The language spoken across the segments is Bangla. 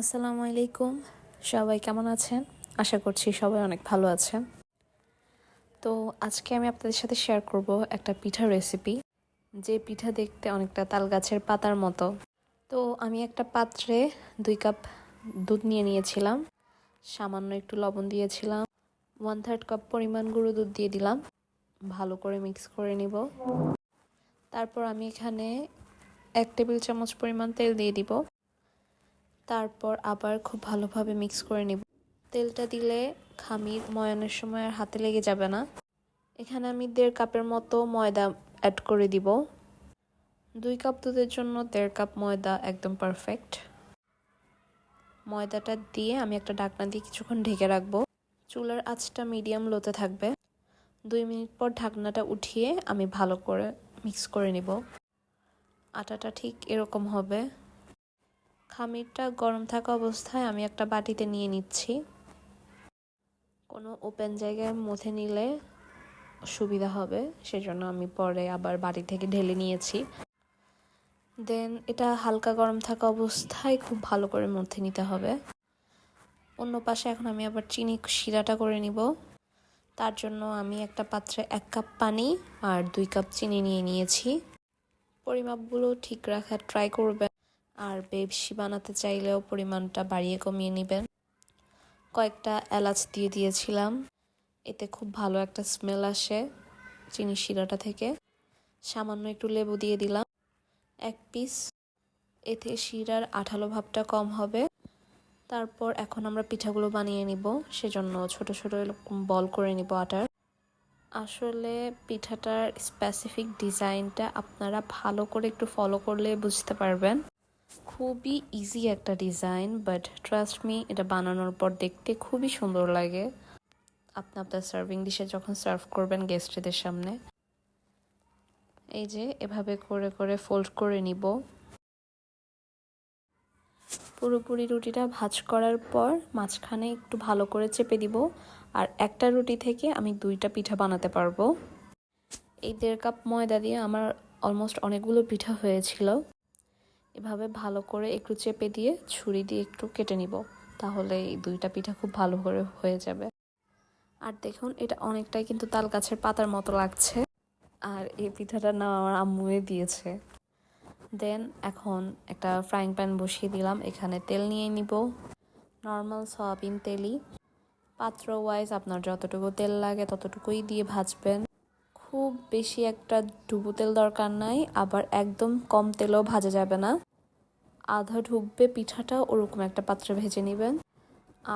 আসসালামু আলাইকুম। সবাই কেমন আছেন? আশা করছি সবাই অনেক ভালো আছেন। তো আজকে আমি আপনাদের সাথে শেয়ার করব একটা পিঠা রেসিপি যে পিঠা দেখতে অনেকটা তাল গাছের পাতার মতো। তো আমি একটা পাত্রে দুই কাপ দুধ নিয়ে নিয়েছিলাম। সামান্য একটু লবণ দিয়েছিলাম। ওয়ান থার্ড কাপ পরিমাণ গুঁড়ো দুধ দিয়ে দিলাম। ভালো করে মিক্স করে নিব। তারপর আমি এখানে এক টেবিল চামচ পরিমাণ তেল দিয়ে দিব। তারপর আবার খুব ভালোভাবে মিক্স করে নিব। তেলটা দিলে খামির ময়ানের সময় আর হাতে লেগে যাবে না। এখানে আমি দেড় কাপের মতো ময়দা অ্যাড করে দিব। দুই কাপ দুধের জন্য দেড় কাপ ময়দা একদম পারফেক্ট ময়দাটা দিয়ে আমি একটা ডাকনা দিয়ে কিছুক্ষণ ঢেকে রাখব। চুলার আঁচটা মিডিয়াম লোতে থাকবে। দুই মিনিট পর ঢাকনাটা উঠিয়ে আমি ভালো করে মিক্স করে নিব। আটাটা ঠিক এরকম হবে। খামিরটা গরম থাকা অবস্থায় আমি একটা বাটিতে নিয়ে নিচ্ছি। কোনো ওপেন জায়গায় মধ্যে নিলে সুবিধা হবে, সেজন্য আমি পরে আবার বাড়ি থেকে ঢেলে নিয়েছি। দেন এটা হালকা গরম থাকা অবস্থায় খুব ভালো করে মধ্যে নিতে হবে। অন্য পাশে এখন আমি আবার চিনি শিরাটা করে নিব। তার জন্য আমি একটা পাত্রে এক কাপ পানি আর দুই কাপ চিনি নিয়ে নিয়েছি। পরিমাপগুলো ঠিক রাখার ট্রাই করবেন। আর বেশি বানাতে চাইলেও পরিমাণটা বাড়িয়ে কমিয়ে নেবেন। কয়েকটা এলাচ দিয়ে দিয়েছিলাম। এতে খুব ভালো একটা স্মেল আসে চিনি শিরাটা থেকে। সামান্য একটু লেবু দিয়ে দিলাম। এক পিস। এতে শিরার আঠালো ভাবটা কম হবে। তারপর এখন আমরা পিঠাগুলো বানিয়ে নিব। সেজন্য ছোট ছোট বল করে নিব আটার। আসলে পিঠাটার স্পেসিফিক ডিজাইনটা আপনারা ভালো করে একটু ফলো করলে বুঝতে পারবেন। খুবই ইজি একটা ডিজাইন বাট ট্রাস্ট মি এটা বানানোর পর দেখতে খুবই সুন্দর লাগে। আপনি আপনার সার্ভিং ডিশে যখন সার্ভ করবেন গেস্টদের সামনে। এই যে, এভাবে করে করে ফোল্ড করে নিব। পুরোপুরি রুটিটা ভাজ করার পর মাঝখানে একটু ভালো করে চেপে দিব। আর একটা রুটি থেকে আমি দুইটা পিঠা বানাতে পারব। এই দেড় কাপ ময়দা দিয়ে আমার অলমোস্ট অনেকগুলো পিঠা হয়েছিল। এভাবে ভালো করে একটু চেপে দিয়ে ছুরি দিয়ে একটু কেটে নিব, তাহলে এই দুইটা পিঠা খুব ভালো করে হয়ে যাবে। আর দেখুন, এটা অনেকটাই কিন্তু তাল গাছের পাতার মতো লাগছে। আর এই পিঠাটার নাম আমার আম্মুয়ে দিয়েছে। দেন এখন একটা ফ্রাইং প্যান বসিয়ে দিলাম, এখানে তেল নিয়ে নিব। নর্মাল সয়াবিন তেলই। পাত্র ওয়াইজ আপনার যতটুকু তেল লাগে ততটুকুই দিয়ে ভাজবেন। খুব বেশি একটা ডুবো তেল দরকার নাই, আবার একদম কম তেলও ভাজা যাবে না। আধা ঢুকবে পিঠাটা, ওরকম একটা পাত্রে ভেজে নেবেন।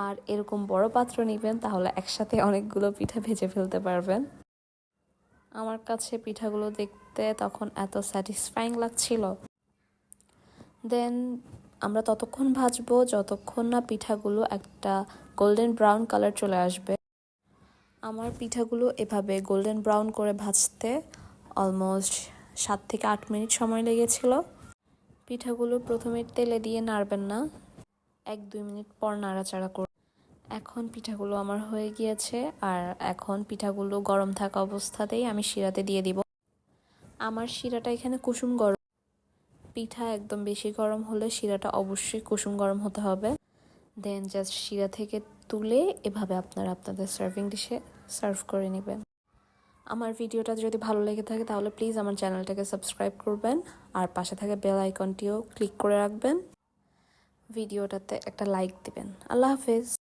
আর এরকম বড় পাত্র নেবেন, তাহলে একসাথে অনেকগুলো পিঠা ভেজে ফেলতে পারবেন। আমার কাছে পিঠাগুলো দেখতে তখন এত স্যাটিসফাইং লাগছিল। দেন আমরা ততক্ষণ ভাজবো, যতক্ষণ না পিঠাগুলো একটা গোল্ডেন ব্রাউন কালার চলে আসবে। আমার পিঠাগুলো এভাবে গোল্ডেন ব্রাউন করে ভাজতে অলমোস্ট সাত থেকে আট মিনিট সময় লেগেছিল। পিঠাগুলো প্রথমে তেলে দিয়ে নাড়বেন না। এক দুই মিনিট পর নাড়াচাড়া কর এখন পিঠাগুলো আমার হয়ে গিয়েছে আর এখন পিঠাগুলো গরম থাকা অবস্থাতেই আমি শিরাতে দিয়ে দিব। আমার শিরাটা এখানে কুসুম গরম পিঠা একদম বেশি গরম হলে শিরাটা অবশ্যই কুসুম গরম হতে হবে। দেন জাস্ট শিরা থেকে তুলে এভাবে আপনারা আপনাদের সার্ভিং ডিশে সার্ভ করে নেবেন। আমার ভিডিওটা যদি ভালো লেগে থাকে, তাহলে প্লিজ আমার চ্যানেলটাকে সাবস্ক্রাইব করবেন আর পাশে থাকে বেল আইকনটিও ক্লিক করে রাখবেন। ভিডিওটাতে একটা লাইক দিবেন। আল্লাহ হাফেজ।